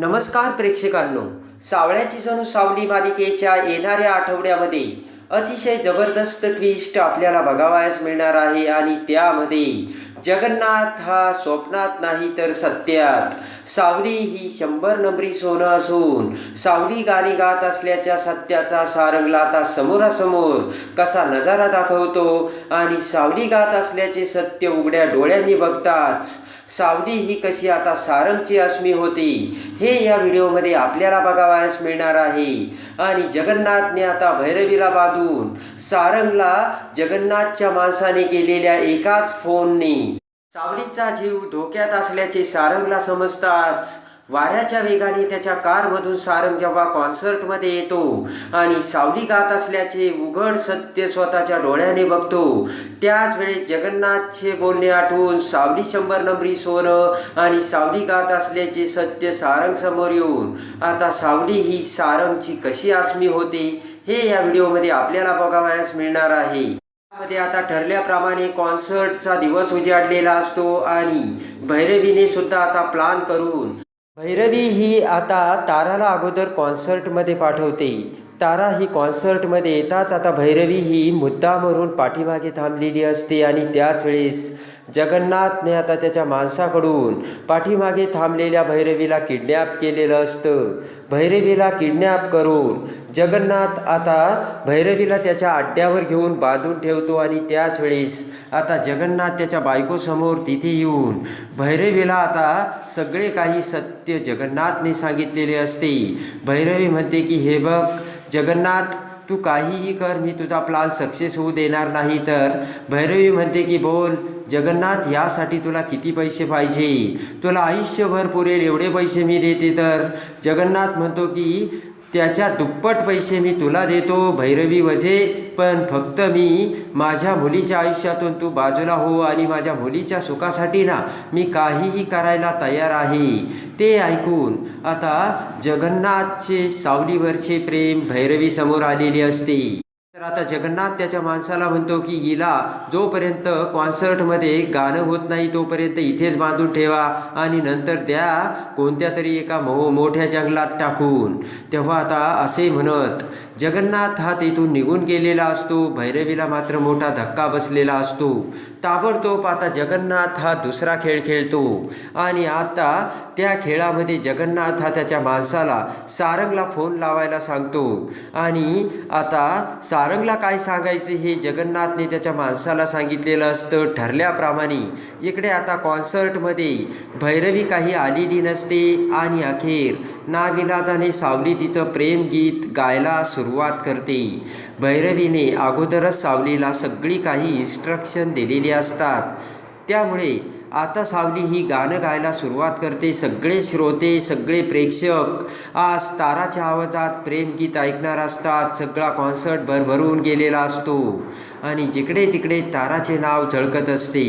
नमस्कार प्रेक्षकांनो. सावळ्याची जणू सावली मालिकेच्या येणाऱ्या आठवड्यामध्ये अतिशय जबरदस्त ट्विस्ट आपल्याला बघावयास मिळणार आहे आणि त्यामध्ये जगन्नाथ हा स्वप्नात नाही तर सत्यात. सावली ही शंभर नंबरी सोनं असून सावली गाणी गात असल्याच्या सत्याचा सारंगला आता समोरासमोर कसा नजारा दाखवतो आणि सावली गात असल्याचे सत्य उघड्या डोळ्यांनी बघताच सावली ही कशी आता सारंगची अस्मी होती हे या व्हिडिओमध्ये आपल्याला बघावयास मिळणार आहे. आणि जगन्नाथने आता भैरवीला बांधून सारंगला जगन्नाथच्या माणसाने केलेल्या एकाच फोनने सावलीचा जीव धोक्यात असल्याचे सारंगला समजताच वाऱ्याच्या वेगाने त्याच्या कारमधून सारंग जेव्हा कॉन्सर्टमध्ये येतो आणि सावली गात असल्याचे उघड सत्य स्वतःच्या डोळ्याने बघतो त्याच वेळेस जगन्नाथचे बोलणे आठवून सावली शंभर नंबरी सोनं आणि सावली गात असल्याचे सत्य सारंग समोर येऊन आता सावली ही सारंगची कशी आसमी होते हे या व्हिडिओमध्ये आपल्याला बघावयास मिळणार आहे. मध्ये आता ठरल्याप्रमाणे कॉन्सर्टचा दिवस उजाडलेला असतो आणि भैरवीने सुद्धा आता प्लान करून भैरवी ही आता ताराला अगोदर कॉन्सर्टमध्ये पाठवते. तारा ही कॉन्सर्टमध्ये येताच आता भैरवी ही मुद्दामरून पाठीमागे थांबलेली असते आणि त्याच वेळेस जगन्नाथने आता त्याच्या माणसाकडून पाठीमागे थांबलेल्या भैरवीला किडनॅप केलेलं असतं. भैरवीला किडनॅप करून जगन्नाथ आता भैरवीला त्याच्या अड्ड्यावर घेऊन बांधून ठेवतो आणि त्याच वेळेस आता जगन्नाथ त्याच्या बायकोसमोर तिथे येऊन भैरवीला आता सगळे काही सत्य जगन्नाथने सांगितलेले असते. भैरवी म्हणते की हे बघ जगन्नाथ तू काहीही कर मी तुझा प्लान सक्सेस होऊ देणार नाही. तर भैरवी म्हणते की बोल जगन्नाथ यासाठी तुला किती पैसे पाहिजे? तुला आयुष्यभर पुरेल एवढे पैसे मी देते तर. जगन्नाथ म्हणतो की त्याच्या दुप्पट पैसे मी तुला देतो भैरवी वजे. पण फक्त मी माझ्या मुलीच्या आयुष्यातून तू बाजूला हो आणि माझ्या मुलीच्या सुखासाठी ना मी काहीही करायला तयार आहे. ते ऐकून आता जगन्नाथचे सावलीवरचे प्रेम भैरवी समोर आलेले असते. तर आता जगन्नाथ त्याच्या माणसाला म्हणतो की हिला जोपर्यंत कॉन्सर्टमध्ये गाणं होत नाही तोपर्यंत इथेच बांधून ठेवा आणि नंतर द्या कोणत्या तरी एका मो मोठ्या जंगलात टाकून. तेव्हा आता असे म्हणत जगन्नाथ हा तेथून निघून गेलेला असतो भैरवीला मात्र मोठा धक्का बसलेला असतो. ताबडतोब आता जगन्नाथ हा दुसरा खेळ खेळतो आणि आता त्या खेळामध्ये जगन्नाथ हा त्याच्या माणसाला सारंगला फोन लावायला सांगतो आणि आता सारंगला काय सांगायचे हे जगन्नाथने त्याच्या माणसाला सांगितलेलं असतं ठरल्याप्रमाणे. इकडे आता कॉन्सर्टमध्ये भैरवी काही आलेली नसते आणि अखेर नाविलाजाने सावली तिचं प्रेमगीत गायला सुरुवात करते. भैरवीने अगोदरच सावलीला सगळी काही इन्स्ट्रक्शन दिलेली असतात. त्यामुळे आता सावली ही गाणं गायला सुरुवात करते. सगळे श्रोते सगळे प्रेक्षक आज ताराच्या आवाजात प्रेमगीत ऐकणार असतात. सगळा कॉन्सर्ट भरभरून गेलेला असतो. आणि जिकडे तिकडे ताराचे नाव झळकत असते.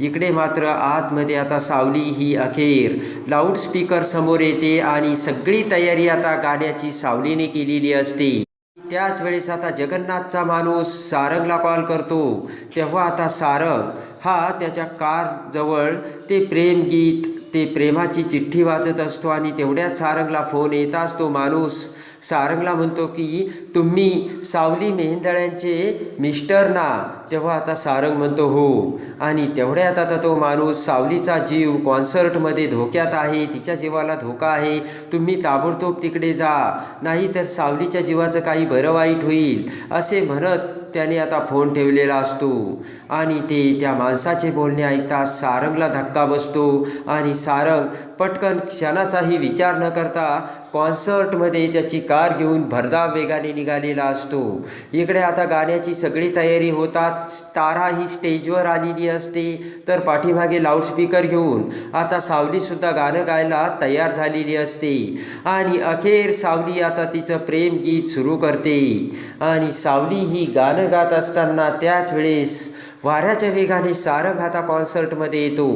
इकडे मात्र आतमध्ये आता सावली ही अखेर लाऊडस्पीकर समोर येते आणि सगळी तयारी आता गाण्याची सावलीने केलेली असते. त्याच वेळेस आता जगन्नाथचा माणूस सारंगला कॉल करतो. तेव्हा आता सारंग हा त्याच्या कारजवळ ते प्रेमगीत ते प्रेमाची चिठ्ठी वाचत असतो आणि तेवढ्याच सारंगला फोन येताच तो माणूस सारंगला म्हणतो की तुम्ही सावली मेहेंदळ्यांचे मिस्टर ना तेव्हा आता सारंग म्हणतो हो. आणि तेवढ्यात आता तो माणूस सावलीचा जीव कॉन्सर्टमध्ये धोक्यात आहे तिच्या जीवाला धोका आहे. तुम्ही ताबडतोब तिकडे जा नाही तर सावलीच्या जीवाचं काही बरं वाईट होईल असे म्हणत त्याने आता फोन ठेवलेला असतो. आणि ते त्या माणसाचे बोलणे ऐकता सारंगला धक्का बसतो. आणि सारंग पटकन क्षणाचाही विचार न करता कॉन्सर्टमध्ये त्याची कार घेऊन भरधाव वेगाने निघालेला असतो. इकडे आता गाण्याची सगळी तयारी होतात तारा ही स्टेजवर आलेली असते तर पाठीमागे लाऊडस्पीकर घेऊन आता सावलीसुद्धा गाणं गायला तयार झालेली असते. आणि अखेर सावली आता तिचं प्रेम गीत सुरू करते. आणि सावली ही गाणं गात असताना त्याच वेळेस वाऱ्याच्या वेगाने सारंग आता कॉन्सर्टमध्ये येतो.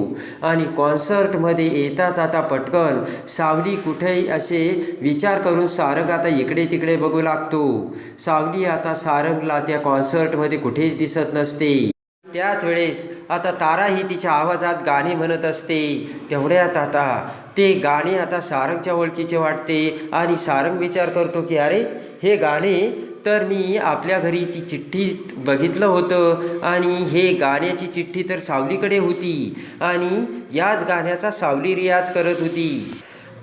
आणि कॉन्सर्टमध्ये येताच आता पटकन सावली कुठे असे विचार करून सारंग आता इकडे तिकडे बघू लागतो. सावली आता सारंगला त्या कॉन्सर्टमध्ये कुठेच दिसत नसते. त्याच वेळेस आता तारा ही तिच्या आवाजात गाणे म्हणत असते. तेवढ्यात आता ते गाणे आता सारंगच्या ओळखीचे वाटते. आणि सारंग विचार करतो की अरे हे गाणे तर मी आपल्या घरी ती चिठ्ठी बघितलं होतं आणि हे गाण्याची चिठ्ठी तर सावलीकडे होती आणि याच गाण्याचा सावली रियाज करत होती.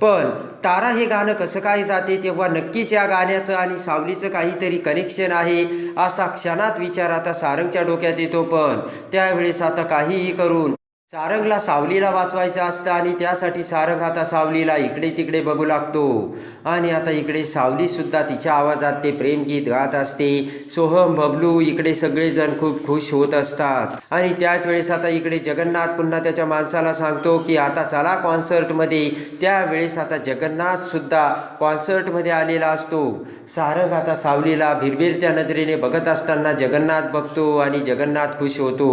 पण तारा हे गाणं कसं काय जाते तेव्हा नक्कीच या गाण्याचं आणि सावलीचं काहीतरी कनेक्शन आहे असा क्षणात विचार आता सारंगच्या डोक्यात येतो. पण त्यावेळेस आता काहीही करून सारंगला सावलीला वाचवायचं असतं आणि त्यासाठी सारंग आता सावलीला इकडे तिकडे बघू लागतो. आणि आता इकडे सावलीसुद्धा तिच्या आवाजात ते प्रेमगीत गात असते. सोहम बबलू इकडे सगळेजण खूप खुश होत असतात. आणि त्याच वेळेस आता इकडे जगन्नाथ पुन्हा त्याच्या माणसाला सांगतो की आता चला कॉन्सर्टमध्ये. त्यावेळेस आता जगन्नाथसुद्धा कॉन्सर्टमध्ये आलेला असतो. सारंग आता सावलीला भिरभिरत्या नजरेने बघत असताना जगन्नाथ बघतो आणि जगन्नाथ खुश होतो.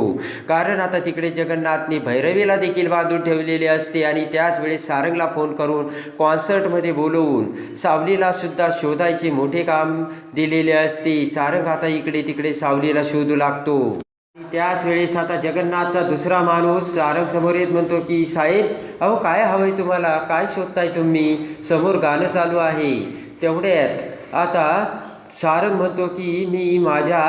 कारण आता तिकडे जगन्नाथने भैरवीला देखील बांधून ठेवलेले असते आणि त्याच वेळेस सारंगला फोन करून कॉन्सर्टमध्ये बोलवून सावलीला सुद्धा शोधायचे मोठे काम दिलेले असते. सारंग आता इकडे तिकडे सावलीला शोधू लागतो. त्याच वेळेस आता जगन्नाथचा दुसरा माणूस सारंग समोर येत म्हणतो की साहेब अहो काय हवंय तुम्हाला? काय शोधताय तुम्ही? समोर गाणं चालू आहे. तेवढ्यात आता सारंग म्हणतो की मी माझ्या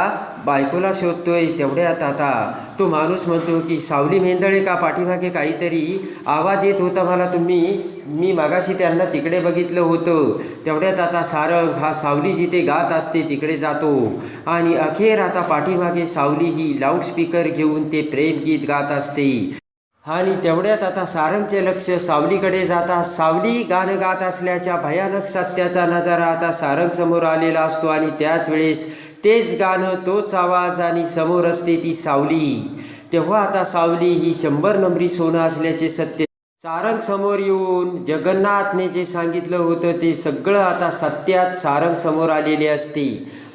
बायकोला शोधतोय तेवढ्यात आता. तो माणूस म्हणतो की सावली मेंदळे का पाठीमागे काहीतरी आवाज येत होता मला तुम्ही? मी मगाशी त्यांना तिकडे बघितलं होतं. तेवढ्यात आता सारंग हा सावली जिथे गात असते तिकडे जातो. आणि अखेर आता पाठीमागे सावली ही लाऊडस्पीकर घेऊन ते प्रेमगीत गात असते. आणि तेवढ्यात आता सारंगचे लक्ष सावलीकडे जाता सावली गाणं गात असल्याच्या भयानक सत्याचा नजारा आता सारंग समोर आलेला असतो आणि त्याच वेळेस तेच गाणं तोच आवाज आणि समोर असते ती सावली. तेव्हा आता सावली ही शंभर नंबरी सोनं असल्याचे सत्य सारंग समोर येऊन जगन्नाथने जे सांगितलं होतं ते सगळं आता सत्यात सारंग समोर आलेले असते.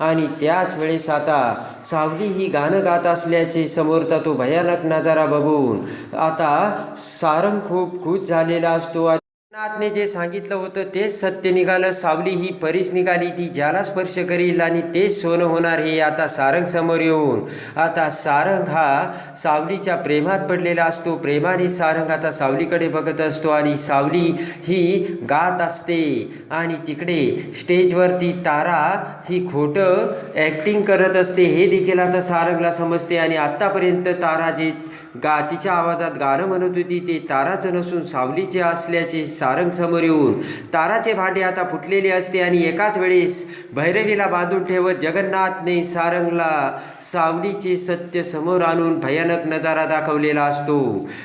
आणि त्याच वेळेस आता सावली ही गाणं गात असल्याचे समोरचा तो भयानक नजारा बघून आता सारंग खूप खुश झालेला असतो आणि नाथने जे सांगितलं होतं तेच सत्य निघालं. सावली ही परीस निघाली. ती ज्याला स्पर्श करील आणि तेच सोनं होणार हे आता सारंग समोर येऊन. आता सारंग हा सावलीच्या प्रेमात पडलेला असतो. प्रेमाने सारंग आता सावलीकडे बघत असतो आणि सावली ही गात असते. आणि तिकडे स्टेजवरती तारा ही खोटं ॲक्टिंग करत असते. हे देखील आता सारंगला समजते आणि आत्तापर्यंत तारा जे गा तिच्या आवाजात गाणं म्हणत होती ते ताराचं नसून सावलीचे असल्याचे सारंग समोर येऊन ताराचे भांडे आता फुटलेले असते आणि एकाच वेळेस भैरवीला बांधून ठेवत जगन्नाथने सारंगला सावलीचे सत्य समोर आणून भयानक नजारा दाखवलेला असतो.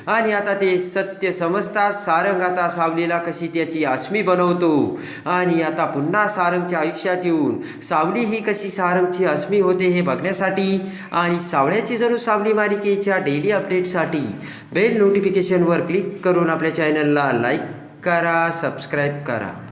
आणि आता ते सत्य समजताच सारंग आता सावलीला कशी त्याची आश्मी बनवतो. आणि आता पुन्हा सारंगच्या आयुष्यात येऊन सावली ही कशी सारंगची अस्मी होते हे बघण्यासाठी आणि सावळ्याची जणू सावली मालिकेच्या डेली अपडेटसाठी बेल नोटिफिकेशनवर क्लिक करून आपल्या चॅनलला लाईक करा सबस्क्राईब करा.